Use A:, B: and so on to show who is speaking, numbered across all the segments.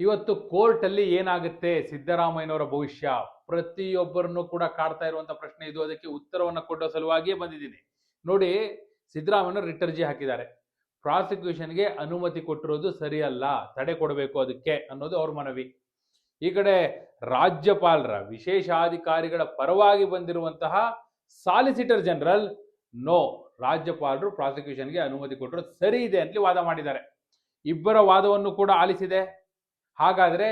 A: ಇವತ್ತು ಕೋರ್ಟಲ್ಲಿ ಏನಾಗುತ್ತೆ? ಸಿದ್ದರಾಮಯ್ಯನವರ ಭವಿಷ್ಯ. ಪ್ರತಿಯೊಬ್ಬರನ್ನು ಕೂಡ ಕಾಡ್ತಾ ಇರುವಂತ ಪ್ರಶ್ನೆ ಇದು. ಅದಕ್ಕೆ ಉತ್ತರವನ್ನು ಕೊಡೋ ಸಲುವಾಗಿಯೇ ಬಂದಿದ್ದೀನಿ. ನೋಡಿ ಸಿದ್ದರಾಮಯ್ಯ ರಿಟರ್ಜಿ ಹಾಕಿದ್ದಾರೆ. ಪ್ರಾಸಿಕ್ಯೂಷನ್ಗೆ ಅನುಮತಿ ಕೊಟ್ಟಿರೋದು ಸರಿಯಲ್ಲ. ತಡೆ ಕೊಡಬೇಕು ಅದಕ್ಕೆ ಅನ್ನೋದು ಅವ್ರ ಮನವಿ. ಈ ಕಡೆ ರಾಜ್ಯಪಾಲರ, ವಿಶೇಷಾಧಿಕಾರಿಗಳ ಪರವಾಗಿ ಬಂದಿರುವಂತಹ ಸಾಲಿಸಿಟರ್ ಜನರಲ್, ನೋ, ರಾಜ್ಯಪಾಲರು ಪ್ರಾಸಿಕ್ಯೂಷನ್ಗೆ ಅನುಮತಿ ಕೊಟ್ಟಿರೋದು ಸರಿ ಇದೆ ಅಂತಲೇ ವಾದ ಮಾಡಿದ್ದಾರೆ. ಇಬ್ಬರ ವಾದವನ್ನು ಕೂಡ ಆಲಿಸಿದೆ. ಹಾಗಾದ್ರೆ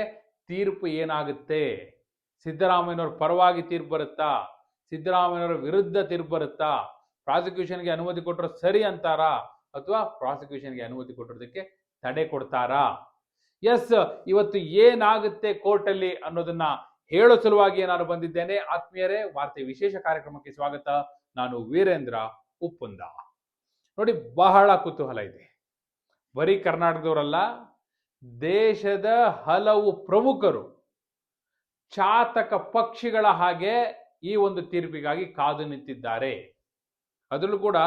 A: ತೀರ್ಪು ಏನಾಗುತ್ತೆ? ಸಿದ್ದರಾಮಯ್ಯನವ್ರ ಪರವಾಗಿ ತೀರ್ಪು ಬರುತ್ತಾ? ಸಿದ್ದರಾಮಯ್ಯನವರ ವಿರುದ್ಧ ತೀರ್ಪು ಬರುತ್ತಾ? ಪ್ರಾಸಿಕ್ಯೂಷನ್ಗೆ ಅನುಮತಿ ಕೊಟ್ಟರು ಸರಿ ಅಂತಾರಾ? ಅಥವಾ ಪ್ರಾಸಿಕ್ಯೂಷನ್ಗೆ ಅನುಮತಿ ಕೊಟ್ಟಿರೋದಕ್ಕೆ ತಡೆ ಕೊಡ್ತಾರಾ? ಎಸ್, ಇವತ್ತು ಏನಾಗುತ್ತೆ ಕೋರ್ಟಲ್ಲಿ ಅನ್ನೋದನ್ನ ಹೇಳೋ ಸಲುವಾಗಿ ನಾನು ಬಂದಿದ್ದೇನೆ. ಆತ್ಮೀಯರೇ, ವಾರ್ತೆ ವಿಶೇಷ ಕಾರ್ಯಕ್ರಮಕ್ಕೆ ಸ್ವಾಗತ. ನಾನು ವೀರೇಂದ್ರ ಉಪ್ಪುಂದ. ನೋಡಿ, ಬಹಳ ಕುತೂಹಲ ಇದೆ. ಬರೀ ಕರ್ನಾಟಕದವರಲ್ಲ ದೇಶದ ಹಲವು ಪ್ರಮುಖರು ಚಾತಕ ಪಕ್ಷಿಗಳ ಹಾಗೆ ಈ ಒಂದು ತೀರ್ಪಿಗಾಗಿ ಕಾದು ನಿಂತಿದ್ದಾರೆ. ಅದರಲ್ಲೂ ಕೂಡ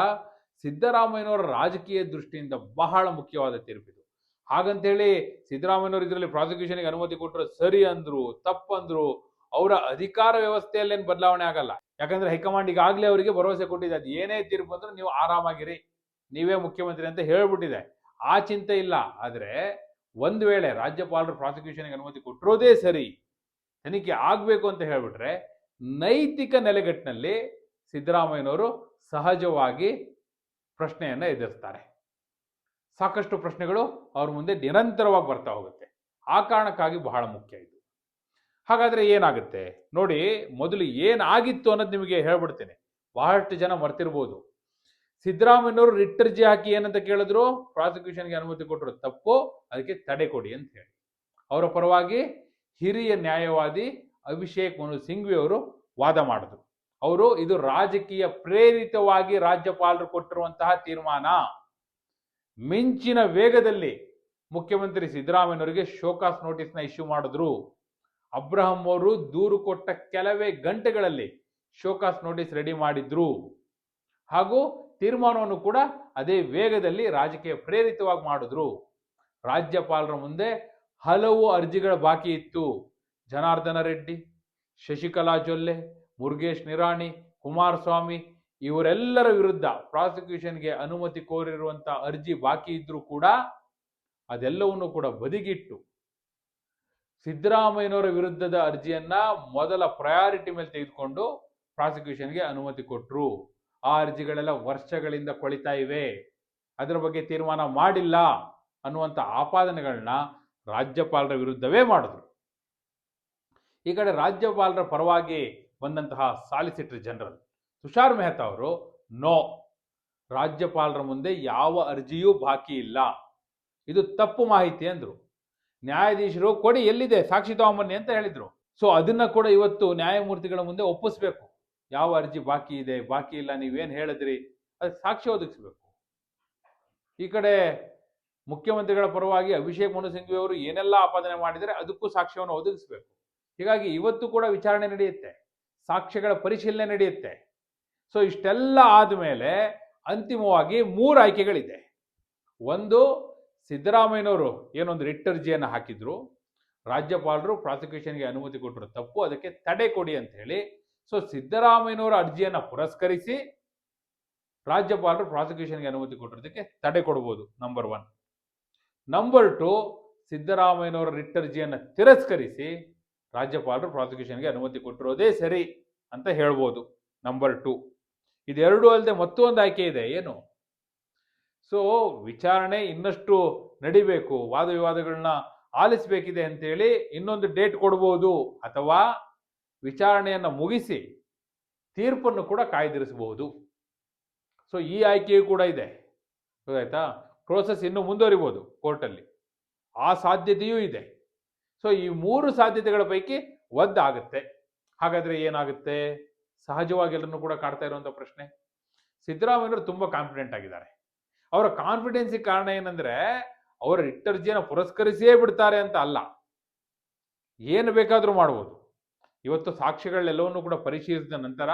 A: ಸಿದ್ದರಾಮಯ್ಯನವರ ರಾಜಕೀಯ ದೃಷ್ಟಿಯಿಂದ ಬಹಳ ಮುಖ್ಯವಾದ ತೀರ್ಪಿದು. ಹಾಗಂತೇಳಿ ಸಿದ್ದರಾಮಯ್ಯನವರು ಇದರಲ್ಲಿ ಪ್ರಾಸಿಕ್ಯೂಷನ್ಗೆ ಅನುಮತಿ ಕೊಟ್ಟರು ಸರಿ ಅಂದ್ರು, ತಪ್ಪಂದ್ರು, ಅವರ ಅಧಿಕಾರ ವ್ಯವಸ್ಥೆಯಲ್ಲಿ ಏನು ಬದಲಾವಣೆ ಆಗಲ್ಲ. ಯಾಕಂದ್ರೆ ಹೈಕಮಾಂಡ್ ಈಗಾಗಲೇ ಅವರಿಗೆ ಭರವಸೆ ಕೊಟ್ಟಿದೆ, ಅದು ಏನೇ ತೀರ್ಪು ಅಂದ್ರೆ ನೀವು ಆರಾಮಾಗಿರಿ, ನೀವೇ ಮುಖ್ಯಮಂತ್ರಿ ಅಂತ ಹೇಳ್ಬಿಟ್ಟಿದೆ. ಆ ಚಿಂತೆ ಇಲ್ಲ. ಆದ್ರೆ ಒಂದ್ ವೇಳೆ ರಾಜ್ಯಪಾಲರು ಪ್ರಾಸಿಕ್ಯೂಷನ್ಗೆ ಅನುಮತಿ ಕೊಟ್ಟಿರೋದೇ ಸರಿ, ತನಿಖೆ ಆಗಬೇಕು ಅಂತ ಹೇಳಿಬಿಟ್ರೆ ನೈತಿಕ ನೆಲೆಗಟ್ಟಿನಲ್ಲಿ ಸಿದ್ದರಾಮಯ್ಯನವರು ಸಹಜವಾಗಿ ಪ್ರಶ್ನೆಯನ್ನು ಎದುರಿಸ್ತಾರೆ. ಸಾಕಷ್ಟು ಪ್ರಶ್ನೆಗಳು ಅವ್ರ ಮುಂದೆ ನಿರಂತರವಾಗಿ ಬರ್ತಾ ಹೋಗುತ್ತೆ. ಆ ಕಾರಣಕ್ಕಾಗಿ ಬಹಳ ಮುಖ್ಯ ಇದು. ಹಾಗಾದರೆ ಏನಾಗುತ್ತೆ? ನೋಡಿ, ಮೊದಲು ಏನಾಗಿತ್ತು ಅನ್ನೋದು ನಿಮಗೆ ಹೇಳ್ಬಿಡ್ತೇನೆ. ಬಹಳಷ್ಟು ಜನ ಮರ್ತಿರ್ಬೋದು. ಸಿದ್ದರಾಮಯ್ಯನವರು ರಿಟ್ ಅರ್ಜಿ ಹಾಕಿ ಏನಂತ ಕೇಳಿದ್ರು? ಪ್ರಾಸಿಕ್ಯೂಷನ್ಗೆ ಅನುಮತಿ ಕೊಟ್ಟರು ತಪ್ಪು. ಅದಕ್ಕೆ ತಡೆ ಕೊಡಿ ಅಂತ ಹೇಳಿ. ಅವರ ಪರವಾಗಿ ಹಿರಿಯ ನ್ಯಾಯವಾದಿ ಅಭಿಷೇಕ್ ಮನು ಸಿಂಘ್ವಿ ಅವರು ವಾದ ಮಾಡಿದ್ರು. ಅವರು ಇದು ರಾಜಕೀಯ ಪ್ರೇರಿತವಾಗಿ ರಾಜ್ಯಪಾಲರು ಕೊಟ್ಟಿರುವಂತಹ ತೀರ್ಮಾನ. ಮಿಂಚಿನ ವೇಗದಲ್ಲಿ ಮುಖ್ಯಮಂತ್ರಿ ಸಿದ್ದರಾಮಯ್ಯನವರಿಗೆ ಶೋಕಾಸ್ ನೋಟಿಸ್ನ ಇಶ್ಯೂ ಮಾಡಿದ್ರು. ಅಬ್ರಹಂ ಅವರು ದೂರು ಕೊಟ್ಟ ಕೆಲವೇ ಗಂಟೆಗಳಲ್ಲಿ ಶೋಕಾಸ್ ನೋಟಿಸ್ ರೆಡಿ ಮಾಡಿದ್ರು. ಹಾಗೂ ತೀರ್ಮಾನವನ್ನು ಕೂಡ ಅದೇ ವೇಗದಲ್ಲಿ ರಾಜಕೀಯ ಪ್ರೇರಿತವಾಗಿ ಮಾಡಿದ್ರು. ರಾಜ್ಯಪಾಲರ ಮುಂದೆ ಹಲವು ಅರ್ಜಿಗಳ ಬಾಕಿ ಇತ್ತು. ಜನಾರ್ದನ ರೆಡ್ಡಿ, ಶಶಿಕಲಾ ಜೊಲ್ಲೆ, ಮುರುಗೇಶ್ ನಿರಾಣಿ, ಕುಮಾರಸ್ವಾಮಿ ಇವರೆಲ್ಲರ ವಿರುದ್ಧ ಪ್ರಾಸಿಕ್ಯೂಷನ್ಗೆ ಅನುಮತಿ ಕೋರಿರುವಂತ ಅರ್ಜಿ ಬಾಕಿ ಇದ್ರೂ ಕೂಡ ಅದೆಲ್ಲವನ್ನು ಕೂಡ ಬದಿಗಿಟ್ಟು ಸಿದ್ದರಾಮಯ್ಯನವರ ವಿರುದ್ಧದ ಅರ್ಜಿಯನ್ನ ಮೊದಲ ಪ್ರಯಾರಿಟಿ ಮೇಲೆ ತೆಗೆದುಕೊಂಡು ಪ್ರಾಸಿಕ್ಯೂಷನ್ಗೆ ಅನುಮತಿ ಕೊಟ್ಟರು ಆ ಅರ್ಜಿಗಳೆಲ್ಲ ವರ್ಷಗಳಿಂದ ಕೊಳಿತಾ ಇವೆ. ಅದರ ಬಗ್ಗೆ ತೀರ್ಮಾನ ಮಾಡಿಲ್ಲ ಅನ್ನುವಂಥ ಆಪಾದನೆಗಳನ್ನ ರಾಜ್ಯಪಾಲರ ವಿರುದ್ಧವೇ ಮಾಡಿದ್ರು. ಈ ಕಡೆ ರಾಜ್ಯಪಾಲರ ಪರವಾಗಿ ಬಂದಂತಹ ಸಾಲಿಸಿಟರ್ ಜನರಲ್ ತುಷಾರ್ ಮೆಹ್ತಾ ಅವರು, ನೋ. ರಾಜ್ಯಪಾಲರ ಮುಂದೆ ಯಾವ ಅರ್ಜಿಯೂ ಬಾಕಿ ಇಲ್ಲ. ಇದು ತಪ್ಪು ಮಾಹಿತಿ ಅಂದ್ರು. ನ್ಯಾಯಾಧೀಶರು ಕೊಡಿ ಎಲ್ಲಿದೆ ಸಾಕ್ಷಿ ತಗೊಂಬನ್ನಿ ಅಂತ ಹೇಳಿದ್ರು. ಸೊ ಅದನ್ನ ಕೂಡ ಇವತ್ತು ನ್ಯಾಯಮೂರ್ತಿಗಳ ಮುಂದೆ ಒಪ್ಪಿಸ್ಬೇಕು. ಯಾವ ಅರ್ಜಿ ಬಾಕಿ ಇದೆ, ಬಾಕಿ ಇಲ್ಲ, ನೀವೇನು ಹೇಳಿದ್ರಿ ಅದಕ್ಕೆ ಸಾಕ್ಷಿ ಒದಗಿಸ್ಬೇಕು. ಈ ಕಡೆ ಮುಖ್ಯಮಂತ್ರಿಗಳ ಪರವಾಗಿ ಅಭಿಷೇಕ್ ಮನು ಸಿಂಘ್ವಿ ಅವರು ಏನೆಲ್ಲ ಆಪಾದನೆ ಮಾಡಿದರೆ ಅದಕ್ಕೂ ಸಾಕ್ಷ್ಯವನ್ನು ಒದಗಿಸ್ಬೇಕು. ಹೀಗಾಗಿ ಇವತ್ತು ಕೂಡ ವಿಚಾರಣೆ ನಡೆಯುತ್ತೆ, ಸಾಕ್ಷ್ಯಗಳ ಪರಿಶೀಲನೆ ನಡೆಯುತ್ತೆ. ಸೊ ಇಷ್ಟೆಲ್ಲ ಆದಮೇಲೆ ಅಂತಿಮವಾಗಿ ಮೂರು ಆಯ್ಕೆಗಳಿದೆ. ಒಂದು, ಸಿದ್ದರಾಮಯ್ಯನವರು ಏನೊಂದು ರಿಟ್ ಅರ್ಜಿಯನ್ನು ಹಾಕಿದ್ರು, ರಾಜ್ಯಪಾಲರು ಪ್ರಾಸಿಕ್ಯೂಷನ್ಗೆ ಅನುಮತಿ ಕೊಟ್ಟರು ತಪ್ಪು, ಅದಕ್ಕೆ ತಡೆ ಕೊಡಿ ಅಂತ ಹೇಳಿ ಸೊ ಸಿದ್ದರಾಮಯ್ಯನವರ ಅರ್ಜಿಯನ್ನು ಪುರಸ್ಕರಿಸಿ ರಾಜ್ಯಪಾಲರು ಪ್ರಾಸಿಕ್ಯೂಷನ್ಗೆ ಅನುಮತಿ ಕೊಟ್ಟಿರೋದಕ್ಕೆ ತಡೆ ಕೊಡ್ಬೋದು ನಂಬರ್ ಒನ್ ನಂಬರ್ ಟು ಸಿದ್ದರಾಮಯ್ಯನವರ ರಿಟ್ ಅರ್ಜಿಯನ್ನು ತಿರಸ್ಕರಿಸಿ ರಾಜ್ಯಪಾಲರು ಪ್ರಾಸಿಕ್ಯೂಷನ್ಗೆ ಅನುಮತಿ ಕೊಟ್ಟಿರೋದೇ ಸರಿ ಅಂತ ಹೇಳ್ಬೋದು ನಂಬರ್ ಟು ಇದೆರಡು ಅಲ್ಲದೆ ಮತ್ತೊಂದು ಆಯ್ಕೆ ಇದೆ, ಏನು? ಸೊ ವಿಚಾರಣೆ ಇನ್ನಷ್ಟು ನಡಿಬೇಕು, ವಾದ ವಿವಾದಗಳನ್ನ ಆಲಿಸಬೇಕಿದೆ ಅಂತೇಳಿ ಇನ್ನೊಂದು ಡೇಟ್ ಕೊಡ್ಬೋದು, ಅಥವಾ ವಿಚಾರಣೆಯನ್ನು ಮುಗಿಸಿ ತೀರ್ಪನ್ನು ಕೂಡ ಕಾಯ್ದಿರಿಸಬಹುದು. ಸೊ ಈ ಆಯ್ಕೆಯೂ ಕೂಡ ಇದೆ. ಗೊತ್ತಾಯ್ತಾ? ಪ್ರೋಸೆಸ್ ಇನ್ನೂ ಮುಂದುವರಿಬೋದು ಕೋರ್ಟಲ್ಲಿ. ಆ ಸಾಧ್ಯತೆಯೂ ಇದೆ. ಸೊ ಈ ಮೂರು ಸಾಧ್ಯತೆಗಳ ಪೈಕಿ ಒದ್ದಾಗುತ್ತೆ ಹಾಗಾದ್ರೆ ಏನಾಗುತ್ತೆ? ಸಹಜವಾಗಿ ಎಲ್ಲರೂ ಕೂಡ ಕಾಡ್ತಾ ಇರುವಂಥ ಪ್ರಶ್ನೆ. ಸಿದ್ದರಾಮಯ್ಯವರು ತುಂಬ ಕಾನ್ಫಿಡೆಂಟ್ ಆಗಿದ್ದಾರೆ. ಅವರ ಕಾನ್ಫಿಡೆನ್ಸಿಗೆ ಕಾರಣ ಏನಂದ್ರೆ, ಅವರ ಇಟ್ಟರ್ಜಿಯನ್ನು ಪುರಸ್ಕರಿಸಿಯೇ ಬಿಡ್ತಾರೆ ಅಂತ ಅಲ್ಲ. ಏನು ಬೇಕಾದರೂ ಮಾಡ್ಬೋದು. ಇವತ್ತು ಸಾಕ್ಷಿಗಳೆಲ್ಲವನ್ನೂ ಕೂಡ ಪರಿಶೀಲಿಸಿದ ನಂತರ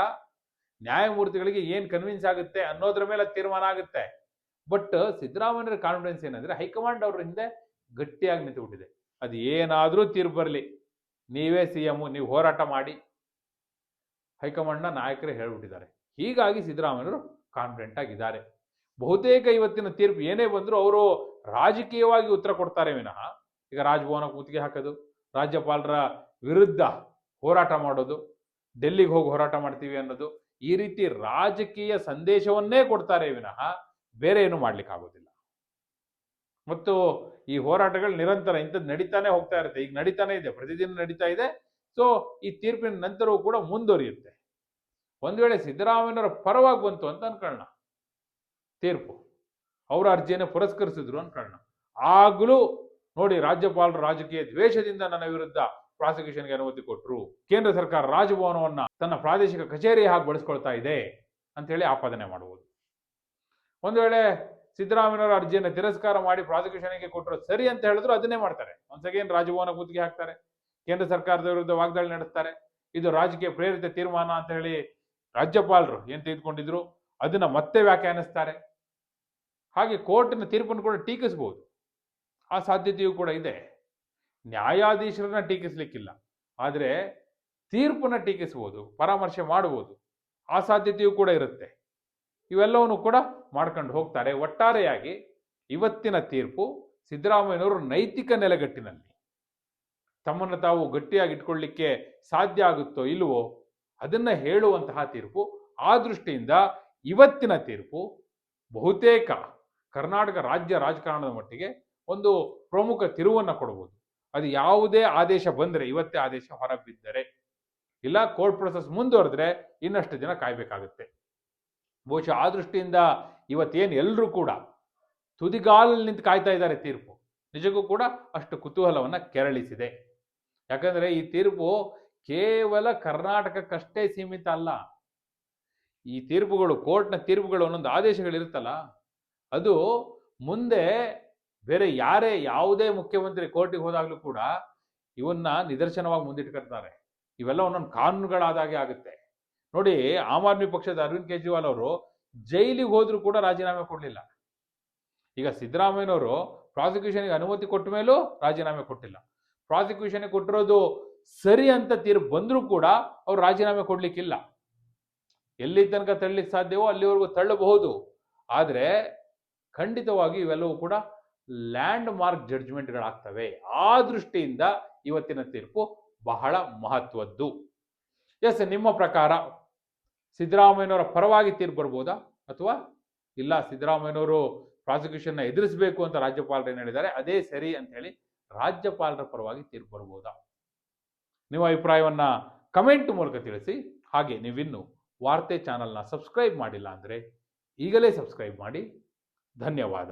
A: ನ್ಯಾಯಮೂರ್ತಿಗಳಿಗೆ ಏನು ಕನ್ವಿನ್ಸ್ ಆಗುತ್ತೆ ಅನ್ನೋದ್ರ ಮೇಲೆ ತೀರ್ಮಾನ ಆಗುತ್ತೆ. ಬಟ್ ಸಿದ್ದರಾಮಯ್ಯರ ಕಾನ್ಫಿಡೆನ್ಸ್ ಏನಂದ್ರೆ ಹೈಕಮಾಂಡ್ ಅವ್ರ ಹಿಂದೆ ಗಟ್ಟಿಯಾಗಿ ನಿಂತುಬಿಟ್ಟಿದೆ. ಅದು ಏನಾದರೂ ತೀರ್ಪು ಬರಲಿ. ನೀವೇ ಸಿ ಎಮ್ಮು ನೀವು ಹೋರಾಟ ಮಾಡಿ. ಹೈಕಮಾಂಡ್ನ ನಾಯಕರೇ ಹೇಳ್ಬಿಟ್ಟಿದ್ದಾರೆ. ಹೀಗಾಗಿ ಸಿದ್ದರಾಮಯ್ಯರು ಕಾನ್ಫಿಡೆಂಟ್ ಆಗಿದ್ದಾರೆ. ಬಹುತೇಕ ಇವತ್ತಿನ ತೀರ್ಪು ಏನೇ ಬಂದರೂ ಅವರು ರಾಜಕೀಯವಾಗಿ ಉತ್ತರ ಕೊಡ್ತಾರೆ ವಿನಃ. ಈಗ ರಾಜಭವನ ಕೂತಿಗೆ ಹಾಕೋದು, ರಾಜ್ಯಪಾಲರ ವಿರುದ್ಧ ಹೋರಾಟ ಮಾಡೋದು, ಡೆಲ್ಲಿಗೆ ಹೋಗಿ ಹೋರಾಟ ಮಾಡ್ತೀವಿ ಅನ್ನೋದು, ಈ ರೀತಿ ರಾಜಕೀಯ ಸಂದೇಶವನ್ನೇ ಕೊಡ್ತಾರೆ ವಿನಃ ಬೇರೆ ಏನು ಮಾಡ್ಲಿಕ್ಕೆ ಆಗೋದಿಲ್ಲ. ಮತ್ತು ಈ ಹೋರಾಟಗಳು ನಿರಂತರ ಇಂಥದ್ದು ನಡೀತಾನೆ ಹೋಗ್ತಾ ಇರುತ್ತೆ. ಈಗ ನಡೀತಾನೆ ಇದೆ, ಪ್ರತಿದಿನ ನಡೀತಾ ಇದೆ. ಸೊ ಈ ತೀರ್ಪಿನ ನಂತರವೂ ಕೂಡ ಮುಂದುವರಿಯುತ್ತೆ. ಒಂದು ವೇಳೆ ಸಿದ್ದರಾಮಯ್ಯನವರ ಪರವಾಗಿ ಬಂತು ಅಂತ ಅನ್ಕೊಳ್ಳೋಣ ತೀರ್ಪು. ಅವರ ಅರ್ಜಿಯನ್ನು ಪುರಸ್ಕರಿಸಿದ್ರು ಅನ್ಕೊಳ್ಳೋಣ ಆಗಲೂ ನೋಡಿ ರಾಜ್ಯಪಾಲರು ರಾಜಕೀಯ ದ್ವೇಷದಿಂದ ನನ್ನ ವಿರುದ್ಧ ಪ್ರಾಸಿಕ್ಯೂಷನ್ಗೆ ಅನುಮತಿ ಕೊಟ್ಟರು ಕೇಂದ್ರ ಸರ್ಕಾರ ರಾಜಭವನವನ್ನ ತನ್ನ ಪ್ರಾದೇಶಿಕ ಕಚೇರಿ ಹಾಗೆ ಬಳಸ್ಕೊಳ್ತಾ ಇದೆ ಅಂತ ಹೇಳಿ ಆಪಾದನೆ ಮಾಡುವುದು ಒಂದು ವೇಳೆ ಸಿದ್ದರಾಮಯ್ಯನವರ ಅರ್ಜಿಯನ್ನು ತಿರಸ್ಕಾರ ಮಾಡಿ ಪ್ರಾಸಿಕ್ಯೂಷನ್ಗೆ ಕೊಟ್ಟರು ಸರಿ ಅಂತ ಹೇಳಿದ್ರು ಅದನ್ನೇ ಮಾಡ್ತಾರೆ. ಒನ್ಸ್ ಅಗೇನ್ ರಾಜಭವನ ಗುತ್ತಿಗೆ ಹಾಕ್ತಾರೆ. ಕೇಂದ್ರ ಸರ್ಕಾರದ ವಿರುದ್ಧ ವಾಗ್ದಾಳಿ ನಡೆಸ್ತಾರೆ. ಇದು ರಾಜಕೀಯ ಪ್ರೇರಿತ ತೀರ್ಮಾನ ಅಂತ ಹೇಳಿ ರಾಜ್ಯಪಾಲರು ಏನ್ ತೆಗೆದುಕೊಂಡಿದ್ರು? ಅದನ್ನ ಮತ್ತೆ ವ್ಯಾಖ್ಯಾನಿಸ್ತಾರೆ. ಹಾಗೆ ಕೋರ್ಟಿನ ತೀರ್ಪನ್ನು ಕೂಡ ಟೀಕಿಸಬಹುದು ಆ ಸಾಧ್ಯತೆಯೂ ಕೂಡ ಇದೆ. ನ್ಯಾಯಾಧೀಶರನ್ನ ಟೀಕಿಸ್ಲಿಕ್ಕಿಲ್ಲ. ಆದರೆ ತೀರ್ಪನ್ನ ಟೀಕಿಸಬಹುದು ಪರಾಮರ್ಶೆ ಮಾಡಬಹುದು ಆ ಸಾಧ್ಯತೆಯೂ ಕೂಡ ಇರುತ್ತೆ. ಇವೆಲ್ಲವನ್ನು ಕೂಡ ಮಾಡ್ಕೊಂಡು ಹೋಗ್ತಾರೆ. ಒಟ್ಟಾರೆಯಾಗಿ ಇವತ್ತಿನ ತೀರ್ಪು ಸಿದ್ದರಾಮಯ್ಯನವರು ನೈತಿಕ ನೆಲೆಗಟ್ಟಿನಲ್ಲಿ ತಮ್ಮನ್ನು ತಾವು ಗಟ್ಟಿಯಾಗಿ ಇಟ್ಕೊಳ್ಳಿಕ್ಕೆ ಸಾಧ್ಯ ಆಗುತ್ತೋ ಇಲ್ವೋ ಅದನ್ನ ಹೇಳುವಂತಹ ತೀರ್ಪು, ಆ ದೃಷ್ಟಿಯಿಂದ ಇವತ್ತಿನ ತೀರ್ಪು ಬಹುತೇಕ ಕರ್ನಾಟಕ ರಾಜ್ಯ ರಾಜಕಾರಣದ ಮಟ್ಟಿಗೆ ಒಂದು ಪ್ರಮುಖ ತಿರುವನ್ನು ಕೊಡಬಹುದು ಅದು ಯಾವುದೇ ಆದೇಶ ಬಂದರೆ, ಇವತ್ತೇ ಆದೇಶ ಹೊರಬಿದ್ದರೆ, ಇಲ್ಲ ಕೋರ್ಟ್ ಪ್ರೊಸೆಸ್ ಮುಂದುವರೆದ್ರೆ ಇನ್ನಷ್ಟು ದಿನ ಕಾಯಬೇಕಾಗುತ್ತೆ. ಬಹುಶಃ ಆ ದೃಷ್ಟಿಯಿಂದ ಇವತ್ತೇನು ಎಲ್ಲರೂ ಕೂಡ ತುದಿಗಾಲಲ್ಲಿ ನಿಂತು ಕಾಯ್ತಾ ಇದ್ದಾರೆ ತೀರ್ಪು. ನಿಜಕ್ಕೂ ಕೂಡ ಅಷ್ಟು ಕುತೂಹಲವನ್ನು ಕೆರಳಿಸಿದೆ. ಯಾಕಂದರೆ ಈ ತೀರ್ಪು ಕೇವಲ ಕರ್ನಾಟಕಕ್ಕಷ್ಟೇ ಸೀಮಿತ ಅಲ್ಲ. ಈ ತೀರ್ಪುಗಳು, ಕೋರ್ಟ್ನ ತೀರ್ಪುಗಳು ಒಂದೊಂದು ಆದೇಶಗಳಿರುತ್ತಲ್ಲ, ಅದು ಮುಂದೆ ಬೇರೆ ಯಾರೇ ಯಾವುದೇ ಮುಖ್ಯಮಂತ್ರಿ ಕೋರ್ಟಿಗೆ ಹೋದಾಗಲೂ ಕೂಡ ಇವನ್ನ ನಿದರ್ಶನವಾಗಿ ಮುಂದಿಟ್ಕೊಳ್ತಾರೆ ಇವೆಲ್ಲ ಒಂದೊಂದು ಕಾನೂನುಗಳಾದಾಗೆ ಆಗುತ್ತೆ. ನೋಡಿ, ಆಮ್ ಆದ್ಮಿ ಪಕ್ಷದ ಅರವಿಂದ್ ಕೇಜ್ರಿವಾಲ್ ಅವರು ಜೈಲಿಗೆ ಹೋದ್ರೂ ಕೂಡ ರಾಜೀನಾಮೆ ಕೊಡಲಿಲ್ಲ. ಈಗ ಸಿದ್ದರಾಮಯ್ಯನವರು ಪ್ರಾಸಿಕ್ಯೂಷನ್ಗೆ ಅನುಮತಿ ಕೊಟ್ಟ ಮೇಲೂ ರಾಜೀನಾಮೆ ಕೊಟ್ಟಿಲ್ಲ. ಪ್ರಾಸಿಕ್ಯೂಷನ್ಗೆ ಕೊಟ್ಟಿರೋದು ಸರಿ ಅಂತ ತೀರ್ ಬಂದರೂ ಕೂಡ ಅವ್ರು ರಾಜೀನಾಮೆ ಕೊಡ್ಲಿಕ್ಕಿಲ್ಲ. ಎಲ್ಲಿ ತನಕ ತಳ್ಳಲಿಕ್ಕೆ ಸಾಧ್ಯವೋ ಅಲ್ಲಿವರೆಗೂ ತಳ್ಳಬಹುದು. ಆದರೆ ಖಂಡಿತವಾಗಿ ಇವೆಲ್ಲವೂ ಕೂಡ ಲ್ಯಾಂಡ್ ಮಾರ್ಕ್ ಜಡ್ಜ್ಮೆಂಟ್ಗಳಾಗ್ತವೆ. ಆ ದೃಷ್ಟಿಯಿಂದ ಇವತ್ತಿನ ತೀರ್ಪು ಬಹಳ ಮಹತ್ವದ್ದು. ಎಸ್, ನಿಮ್ಮ ಪ್ರಕಾರ ಸಿದ್ದರಾಮಯ್ಯನವರ ಪರವಾಗಿ ತೀರ್ಪು ಬರ್ಬೋದಾ? ಅಥವಾ ಇಲ್ಲ ಸಿದ್ದರಾಮಯ್ಯನವರು ಪ್ರಾಸಿಕ್ಯೂಷನ್ನ ಎದುರಿಸಬೇಕು ಅಂತ ರಾಜ್ಯಪಾಲರು ಏನು ಹೇಳಿದ್ದಾರೆ? ಅದೇ ಸರಿ ಅಂತ ಹೇಳಿ ರಾಜ್ಯಪಾಲರ ಪರವಾಗಿ ತೀರ್ಪು ಬರ್ಬೋದಾ? ನಿಮ್ಮ ಅಭಿಪ್ರಾಯವನ್ನು ಕಮೆಂಟ್ ಮೂಲಕ ತಿಳಿಸಿ. ಹಾಗೆ ನೀವಿನ್ನು ವಾರ್ತೆ ಚಾನಲ್ನ ಸಬ್ಸ್ಕ್ರೈಬ್ ಮಾಡಿಲ್ಲ ಅಂದರೆ ಈಗಲೇ ಸಬ್ಸ್ಕ್ರೈಬ್ ಮಾಡಿ. ಧನ್ಯವಾದ.